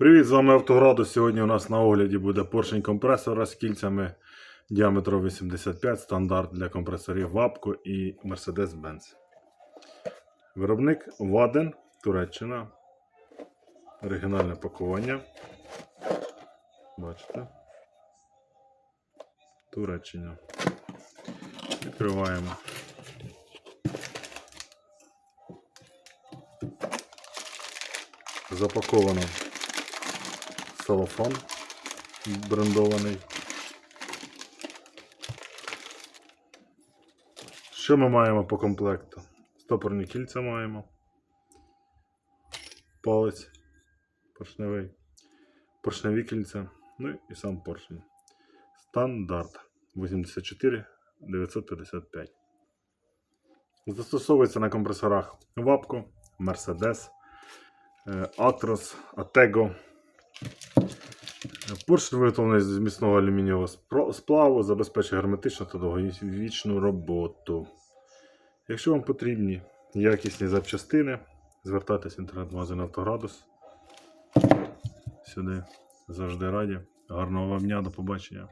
Привіт, з вами Автоградус. Сьогодні у нас на огляді буде поршень компресора з кільцями діаметром 85, стандарт для компресорів Вапко і Mercedes-Benz. Виробник Ваден, Туреччина. Оригінальне пакування. Бачите? Туреччина. Відкриваємо. Запаковано салофан брендований. Що ми маємо по комплекту? Стопорні кільця маємо. Палець поршневий. Поршневі кільця. Ну і сам поршень. Стандарт 84 955. Застосовується на компресорах Вапко, Mercedes, е, Actros, Atego. Поршень виготовлений з міцного алюмінієвого сплаву, забезпечує герметичну та довговічну роботу. Якщо вам потрібні якісні запчастини, звертайтеся в інтернет-магазин Автоградус. Сюди завжди раді. Гарного вам дня, до побачення.